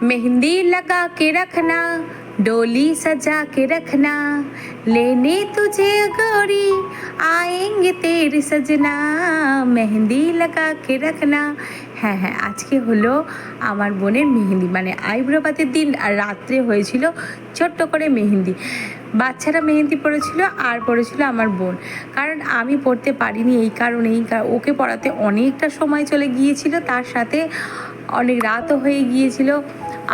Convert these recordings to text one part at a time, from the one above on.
मेहंदी लगा के रखना डोली सजा के रखना लेने तुझे गोरी आएंगे तेरे सजना মেহেন্দি লাগা কে রাখনা হ্যাঁ হ্যাঁ আজকে হলো আমার বোনের মেহেন্দি মানে আইব্রোবাতের দিন আর রাত্রে হয়েছিল ছোট্ট করে মেহেন্দি বাচ্চারা মেহেন্দি পড়েছিল আর পড়েছিল আমার বোন কারণ আমি পড়তে পারিনি এই কারণে এই কার- ওকে পড়াতে অনেকটা সময় চলে গিয়েছিল তার সাথে অনেক রাতও হয়ে গিয়েছিল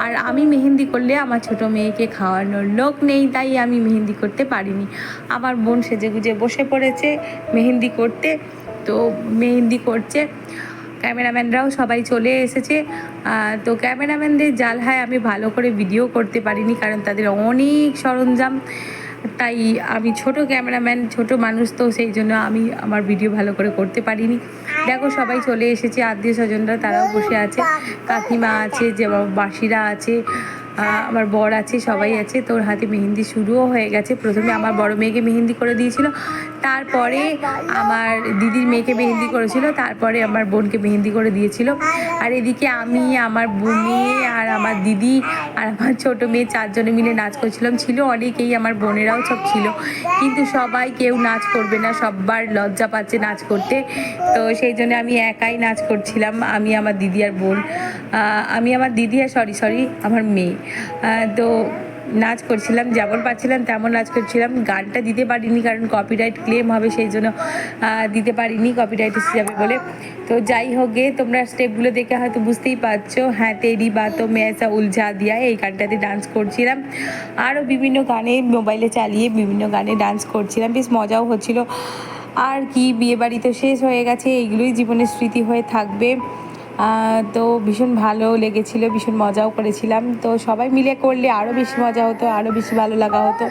আর আমি মেহেন্দি করলে আমার ছোট মেয়েকে খাওয়ানোর লোক নেই, তাই আমি মেহেন্দি করতে পারিনি। আমার বোন সেজে গুজে বসে পড়েছে মেহেন্দি করতে, তো মেহেন্দি করছে। ক্যামেরাম্যানরাও সবাই চলে এসেছে। তো ক্যামেরাম্যানদের জাল হয় আমি ভালো করে ভিডিও করতে পারিনি, কারণ তাদের অনেক সরঞ্জাম। তাই আমি ছোট ক্যামেরাম্যান, ছোট মানুষ তো সেই জন্য আমি আমার ভিডিও ভালো করে করতে পারিনি। দেখো সবাই চলে এসেছে, আত্মীয় স্বজনরা তারাও বসে আছে। কাকিমা আছে, যে বাসিরা আছে। আমার বর আছে, সবাই আছে, তোর হাতে মেহেন্দি শুরুও হয়ে গেছে। প্রথমে আমার বড় মেয়েকে মেহেন্দি করে দিয়েছিল, তারপরে আমার দিদির মেয়েকে মেহেন্দি করেছিল, তারপরে আমার বোনকে মেহেন্দি করে দিয়েছিল। আর এদিকে আমি, আমার মেয়ে আর আমার দিদি আর আমার ছোট মেয়ে চারজনে মিলে নাচ করছিলাম। ছিল অনেকেই, আমার বোনেরাও সব ছিল। কিন্তু সবাই কেউ নাচ করবে না সবার লজ্জা পাচ্ছে নাচ করতে। তো সেই জন্য আমি একাই নাচ করছিলাম, আমি, আমার দিদি আর বোন। আমি, আমার দিদি আর সরি সরি আমার মেয়ে। তো নাচ করছিলাম, যেমন পাচ্ছিলাম তেমন নাচ করছিলাম। গানটা দিতে পারিনি, কারণ কপিরাইট ক্লেম হবে, সেই জন্য দিতে পারিনি কপিরাইট এসে যাবে বলে। তো যাই হোক তোমরা স্টেপগুলো দেখে হয়তো বুঝতেই পারছ। হ্যাঁ তেরি বা তো মেসা উলঝা, দিয়া, এই গানটাতে ডান্স করছিলাম। আরও বিভিন্ন গানে মোবাইলে চালিয়ে বিভিন্ন গানে ডান্স করছিলাম। বেশ মজাও হচ্ছিল। আর কি বিয়ে বাড়ি তো শেষ হয়ে গেছে, এইগুলোই জীবনের স্মৃতি হয়ে থাকবে। তো ভীষণ ভালো লেগেছিলো, ভীষণ মজাও করেছিলাম। তো সবাই মিলে করলে আরও বেশি মজা হতো আরও বেশি ভালো লাগা হতো।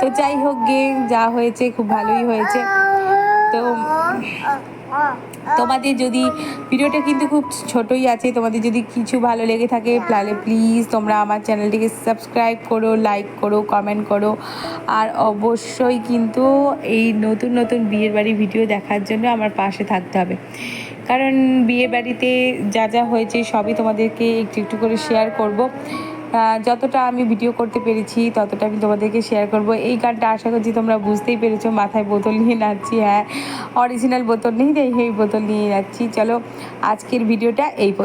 তো যাই হোক গে, যা হয়েছে, খুব ভালোই হয়েছে। তো তোমাদের যদি ভিডিওটা কিন্তু খুব ছোটই আছে, তোমাদের যদি কিছু ভালো লেগে থাকে, তাহলে প্লিজ তোমরা আমার চ্যানেলটিকে সাবস্ক্রাইব করো লাইক করো কমেন্ট করো। আর অবশ্যই কিন্তু এই নতুন নতুন বিয়ের বাড়ি ভিডিও দেখার জন্য আমার পাশে থাকতে হবে। কারণ বিয়ে বাড়িতে যা যা হয়েছে সবই তোমাদেরকে একটু একটু করে শেয়ার করব। যতটা আমি ভিডিও করতে পেরেছি, ততটা আমি তোমাদেরকে শেয়ার করব। এই গানটা আশা করছি তোমরা বুঝতেই পেরেছ, মাথায় বোতল নিয়ে নাচছি হ্যাঁ। অরিজিনাল বোতল নেই, তাই এই বোতল নিয়ে যাচ্ছি চলো, আজকের ভিডিওটা এই পর্যন্ত।